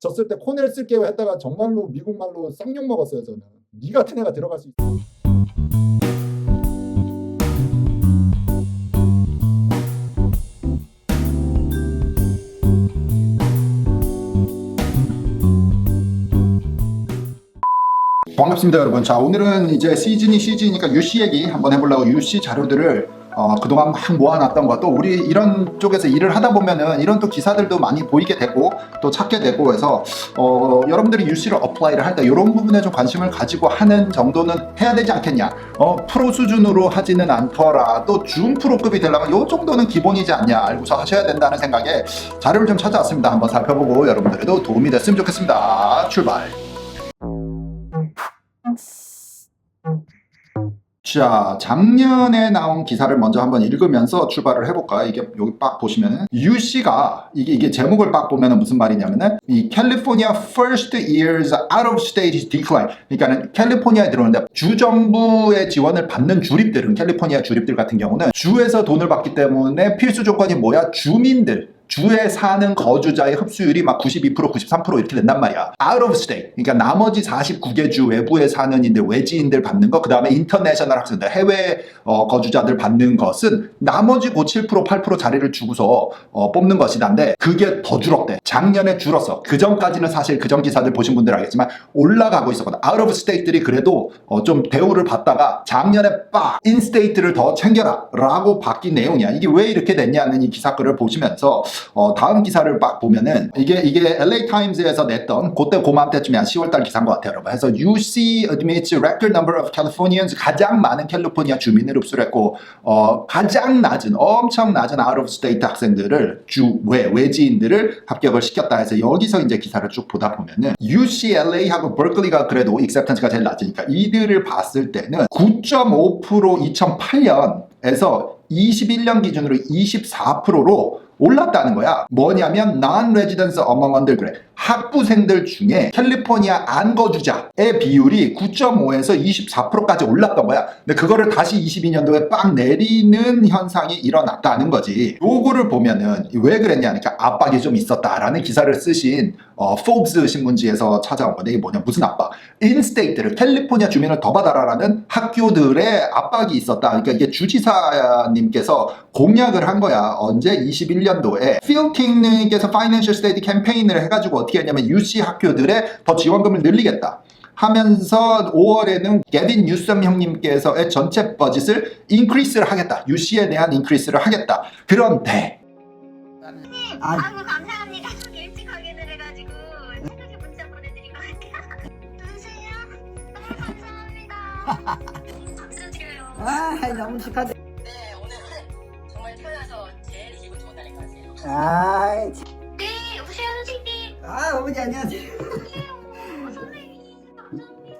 졌을 때 코넬 쓸게요 했다가 정말로 미국 말로 쌍욕 먹었어요 저는. 니 같은 애가 들어갈 수 있어. 반갑습니다 여러분 자 오늘은 이제 시즌이 시즌이니까 UC 얘기 한번 해보려고 UC 자료들을 어, 그동안 막 모아놨던 것도 우리 이런 쪽에서 일을 하다 보면은 이런 또 기사들도 많이 보이게 되고 또 찾게 되고 해서 어, 여러분들이 UC를 어플라이를 할 때 이런 부분에 좀 관심을 가지고 하는 정도는 해야 되지 않겠냐. 어, 프로 수준으로 하지는 않더라도 준 프로급이 되려면 이 정도는 기본이지 않냐 알고서 하셔야 된다는 생각에 자료를 좀 찾아왔습니다. 한번 살펴보고 여러분들에도 도움이 됐으면 좋겠습니다. 출발 자, 작년에 나온 기사를 먼저 한번 읽으면서 출발을 해볼까? 이게 여기 빡 보시면은 UC가 이게 이게 제목을 빡 보면은 무슨 말이냐면은 이 California first years out of state decline. 그러니까는 캘리포니아에 들어오는데 주 정부의 지원을 받는 주립들은 캘리포니아 주립들 같은 경우는 주에서 돈을 받기 때문에 필수 조건이 뭐야? 주민들 주에 사는 거주자의 흡수율이 막 92%, 93% 이렇게 된단 말이야. Out of state. 그러니까 나머지 49개 주 외부에 사는 인들, 외지인들 받는 거, 그 다음에 인터내셔널 학생들, 해외 어, 거주자들 받는 것은 나머지 그 7%, 8% 자리를 주고서 어, 뽑는 것이다인데 그게 더 줄었대. 작년에 줄었어. 그 전까지는 사실 그전 기사들 보신 분들 알겠지만 올라가고 있었거든. Out of state들이 그래도 어, 좀 대우를 받다가 작년에 빡 인스테이트를 더 챙겨라 라고 바뀐 내용이야. 이게 왜 이렇게 됐냐는 이 기사 글을 보시면서 어, 다음 기사를 막 보면은 이게 이게 LA 타임즈에서 냈던 그때 고맘때쯤에 한 10월달 기사인 것 같아요, 여러분. 그래서 UC admits record number of Californians 가장 많은 캘리포니아 주민을 흡수했고 어, 가장 낮은 엄청 낮은 out of state 학생들을 주외 외지인들을 합격을 시켰다 해서 여기서 이제 기사를 쭉 보다 보면은 UCLA하고 버클리가 그래도 acceptance가 제일 낮으니까 이들을 봤을 때는 9.5% 2008년에서 21년 기준으로 24%로 올랐다는 거야. 뭐냐면 non-residents among undergrad 학부생들 중에 캘리포니아 안 거주자의 비율이 9.5에서 24%까지 올랐던 거야. 근데 그거를 다시 22년도에 빵 내리는 현상이 일어났다는 거지. 요거를 보면은 왜 그랬냐 하니까 압박이 좀 있었다라는 기사를 쓰신 어, 포브스 신문지에서 찾아온 건데 이게 뭐냐 무슨 압박? 인스테이트를 캘리포니아 주민을 더 받아라라는 학교들의 압박이 있었다. 그러니까 이게 주지사님께서 공약을 한 거야. 언제 21년 도에 필킹님께서 파이낸셜 스테이트 캠페인을 해가지고 어떻게 했냐면 UC 학교들의 더 지원금을 늘리겠다. 하면서 5월에는 게빈 뉴섬 형님께서의 전체 버짓을 인크리스를 하겠다. UC에 대한 인크리스를 하겠다. 그런데 아, 아이고 감사합니다. 좀 일찍 확인을 해가지고 새벽에 문자 보내드린 것 같아요. 누구세요? 너무 감사합니다. 박수 드려요. 아, 너무 축하드. 네, 오늘은 정말 태어나서 제 아요. 아, 네, 여보세요 선생님. 아, 어머니 안녕하세요. 어, 선생님 감사합니다.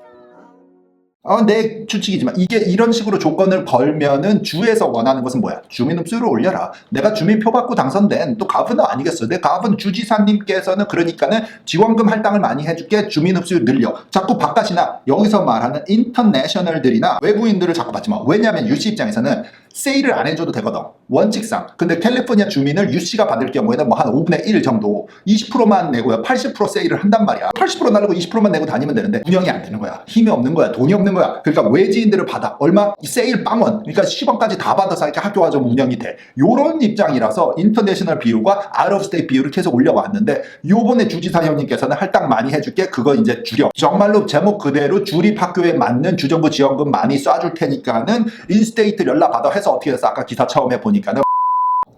어, 내 추측이지만 이게 이런 식으로 조건을 걸면은 주에서 원하는 것은 뭐야? 주민 흡수를 올려라. 내가 주민표 받고 당선된 또 가브너 아니겠어? 내 가브너 주지사님께서는 그러니까는 지원금 할당을 많이 해줄게 주민 흡수를 늘려. 자꾸 바깥이나 여기서 말하는 인터내셔널들이나 외부인들을 자꾸 받지 마. 왜냐하면 유씨 입장에서는 세일을 안 해줘도 되거든. 원칙상. 근데 캘리포니아 주민을 유씨가 받을 경우에는 뭐 한 5분의 1 정도 20%만 내고요. 80% 세일을 한단 말이야. 80% 날리고 20%만 내고 다니면 되는데 운영이 안 되는 거야. 힘이 없는 거야. 돈이 없는 거야. 그러니까 외지인들을 받아. 얼마? 세일 빵원. 그러니까 10원까지 다 받아서 이렇게 학교가 좀 운영이 돼. 요런 입장이라서 인터내셔널 비율과 스테이트 비율을 계속 올려왔는데 요번에 주지사 형님께서는 할당 많이 해줄게. 그거 이제 줄여. 정말로 제목 그대로 주립 학교에 맞는 주정부 지원금 많이 쏴줄 테니까는 인스테이트 연락 받아 해서 어떻게 해서 아까 기사 처음에 보니까는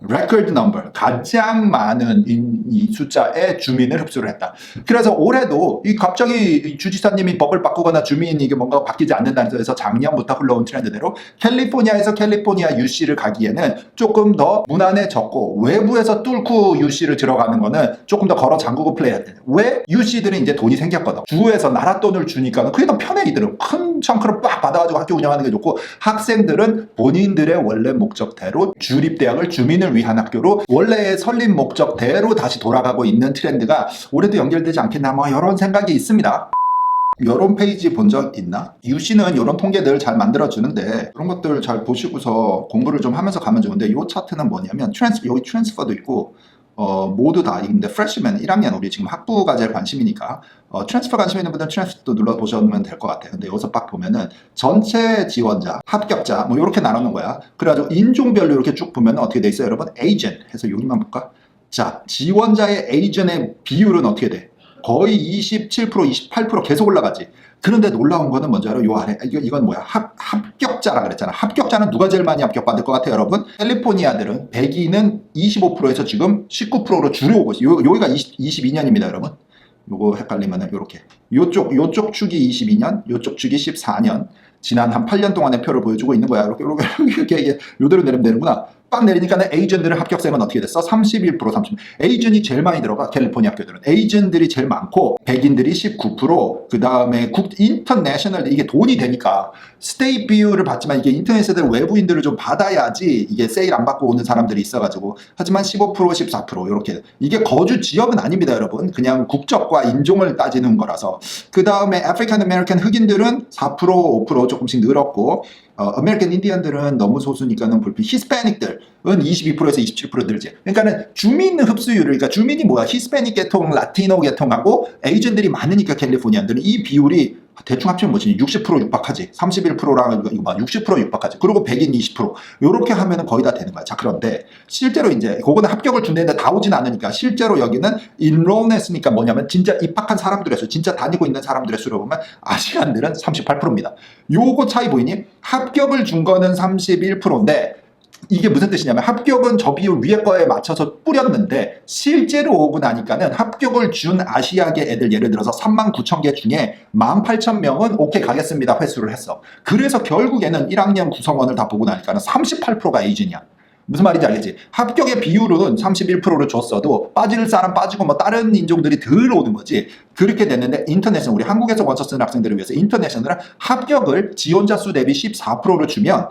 record number 가장 많은 인- 이 숫자의 주민을 흡수를 했다. 그래서 올해도 이 갑자기 이 주지사님이 법을 바꾸거나 주민이 이게 뭔가 바뀌지 않는다는 데서 작년부터 흘러온 트렌드대로 캘리포니아에서 캘리포니아 UC를 가기에는 조금 더 무난해졌고 외부에서 뚫고 UC를 들어가는 거는 조금 더 걸어 잠그고 플레이해야 돼. 왜 UC들은 이제 돈이 생겼거든. 주에서 나라 돈을 주니까 그게 더 편해 이들은 큰 청크를 빡 받아가지고 학교 운영하는 게 좋고 학생들은 본인들의 원래 목적대로 주립 대학을 주민을 위한 학교로 원래의 설립 목적대로 다시 돌아가고 있는 트렌드가 올해도 연결되지 않겠나 뭐 이런 생각이 있습니다. 이런 페이지 본 적 있나? 유씨는 이런 통계들 잘 만들어주는데 그런 것들 잘 보시고서 공부를 좀 하면서 가면 좋은데 이 차트는 뭐냐면 트랜스 여기 트랜스퍼도 있고 어, 모두 다 근데 프레시맨 1학년 우리 지금 학부가 제일 관심이니까 어, 트랜스퍼 관심 있는 분들은 트랜스퍼도 눌러보시면 될 것 같아요. 근데 여기서 딱 보면은 전체 지원자, 합격자 뭐 이렇게 나누는 거야. 그래가지고 인종별로 이렇게 쭉 보면 어떻게 돼 있어요, 여러분? 에이전 해서 여기만 볼까? 자, 지원자의 에이전의 비율은 어떻게 돼? 거의 27%, 28% 계속 올라가지. 그런데 놀라운 거는 먼저 알아? 요 아래 이건 뭐야? 합, 합격자라 그랬잖아. 합격자는 누가 제일 많이 합격받을 것 같아요, 여러분? 캘리포니아들은 백인은 25%에서 지금 19%로 줄여오고 있어요. 요, 여기가 20, 22년입니다, 여러분. 요거 헷갈리면은 요렇게 요쪽 요쪽 축이 22년, 요쪽 축이 14년. 지난 한 8년 동안의 표를 보여주고 있는 거야. 이렇게 이렇게 이렇게 이게 요대로 내리면 되는구나. 빡 내리니까 는 에이전들의 합격생은 어떻게 됐어? 31% 30. 에이전이 제일 많이 들어가 캘리포니아 학교들은 에이전들이 제일 많고 백인들이 19%. 그 다음에 국 인터내셔널 이게 돈이 되니까 스테이 비율을 받지만 이게 인터넷에들 외부인들을 좀 받아야지 이게 세일 안 받고 오는 사람들이 있어 가지고 하지만 15% 14% 이렇게 이게 거주 지역은 아닙니다 여러분 그냥 국적과 인종을 따지는 거라서 그 다음에 아프리칸 아메리칸 흑인들은 4% 5% 조금씩 늘었고 어, 아메리칸 인디언들은 너무 소수니까는 불필 히스패닉들은 22%에서 27% 늘지. 그러니까는 주민 흡수율을 그러니까 주민이 뭐야? 히스패닉 계통 라티노 계통하고 에이전들이 많으니까 캘리포니아들은 이 비율이 대충 합치면 뭐지? 60% 육박하지. 31%랑 이거 봐, 60% 육박하지. 그리고 백인 20% 요렇게 하면은 거의 다 되는 거야. 자 그런데 실제로 이제 그거는 합격을 준다는데 다 오진 않으니까 실제로 여기는 인롤했으니까 뭐냐면 진짜 입학한 사람들의 수 진짜 다니고 있는 사람들의 수로 보면 아시안들은 38%입니다. 요거 차이 보이니? 합격을 준 거는 31%인데 이게 무슨 뜻이냐면 합격은 저 비율 위에 거에 맞춰서 뿌렸는데 실제로 오고 나니까는 합격을 준 아시아계 애들 예를 들어서 3만 9천 개 중에 1만 8천 명은 오케이 가겠습니다 회수를 했어. 그래서 결국에는 1학년 구성원을 다 보고 나니까는 38%가 에이전이야. 무슨 말인지 알겠지? 합격의 비율은 31%를 줬어도 빠질 사람 빠지고 뭐 다른 인종들이 덜 오는 거지. 그렇게 됐는데 인터내셔널 우리 한국에서 원서 쓰는 학생들을 위해서 인터내셔널은 합격을 지원자 수 대비 14%를 주면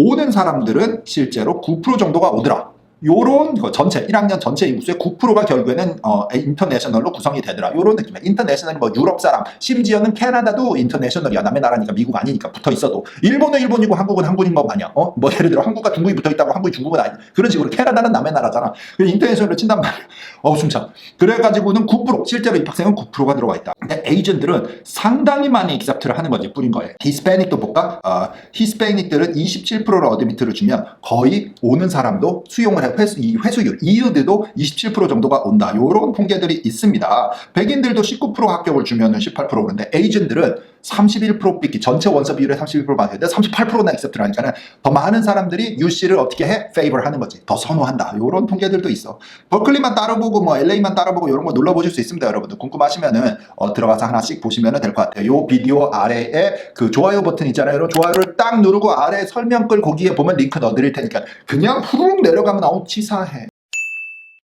오는 사람들은 실제로 9% 정도가 오더라. 요런 거 전체 1학년 전체 인구수의 9%가 결국에는 어, 인터내셔널로 구성이 되더라. 요런 느낌이야. 인터내셔널 뭐 유럽 사람, 심지어는 캐나다도 인터내셔널이야. 남의 나라니까 미국 아니니까 붙어 있어도 일본은 일본이고 한국은 한국인 거 마냥 어? 뭐 예를 들어 한국과 중국이 붙어 있다고 한국이 중국은 아니 그런 식으로 캐나다는 남의 나라잖아. 그래서 인터내셔널로 친단 말이야. 어우 숨차. 그래가지고는 9% 실제로 입학생은 9%가 들어가 있다. 근데 에이전들은 상당히 많이 익셉트를 하는 거지 뿌린 거에. 히스패닉도 볼까? 어, 히스패닉들은 27%를 어드미트를 주면 거의 오는 사람도 수용을 해 회수, 이 회수율 이유드도 27% 정도가 온다. 요런 통계들이 있습니다. 백인들도 19% 합격을 주면은 18% 그런데 에이전들은 31% 삐기 전체 원서 비율의 31% 받는데 38%나 액셉트를 하니까는 더 많은 사람들이 UC를 어떻게 해? 페이버를 하는 거지. 더 선호한다. 요런 통계들도 있어. 버클리만 따라보고 뭐 LA만 따라보고 이런 거 눌러 보실 수 있습니다. 여러분들 궁금하시면은 어, 들어가서 하나씩 보시면 될 것 같아요. 요 비디오 아래에 그 좋아요 버튼 있잖아요. 여러분 좋아요를 딱 누르고 아래 설명글 거기에 보면 링크 넣어 드릴 테니까 그냥 후루룩 내려가면 아우 치사해.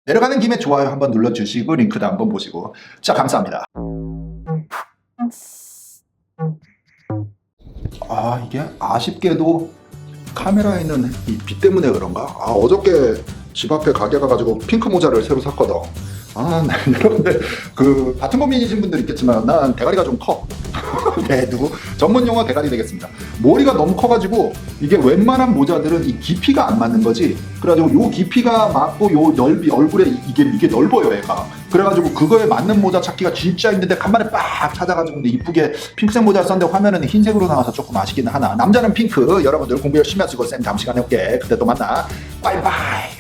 내려가는 김에 좋아요 한번 눌러 주시고 링크도 한번 보시고 자 감사합니다. 아 이게 아쉽게도 카메라에 있는 이 빛 때문에 그런가? 아 어저께 집 앞에 가게 가가지고 핑크 모자를 새로 샀거든. 아 나- 여러분들 그 같은 고민이신 분들 있겠지만 난 대가리가 좀 커. 대두 전문 용어 대가리 되겠습니다. 머리가 너무 커가지고 이게 웬만한 모자들은 이 깊이가 안 맞는 거지. 그래가지고 요 깊이가 맞고 요 넓이 얼굴에 이- 이게 이게 넓어요 얘가. 그래가지고 그거에 맞는 모자 찾기가 진짜 힘든데 간만에 빡 찾아가지고 근데 이쁘게 핑크색 모자를 썼는데 화면은 흰색으로 나와서 조금 아쉽긴 하나. 남자는 핑크. 여러분들 공부 열심히 하시고 쌤 다음 시간에 올게. 그때 또 만나. 바이바이.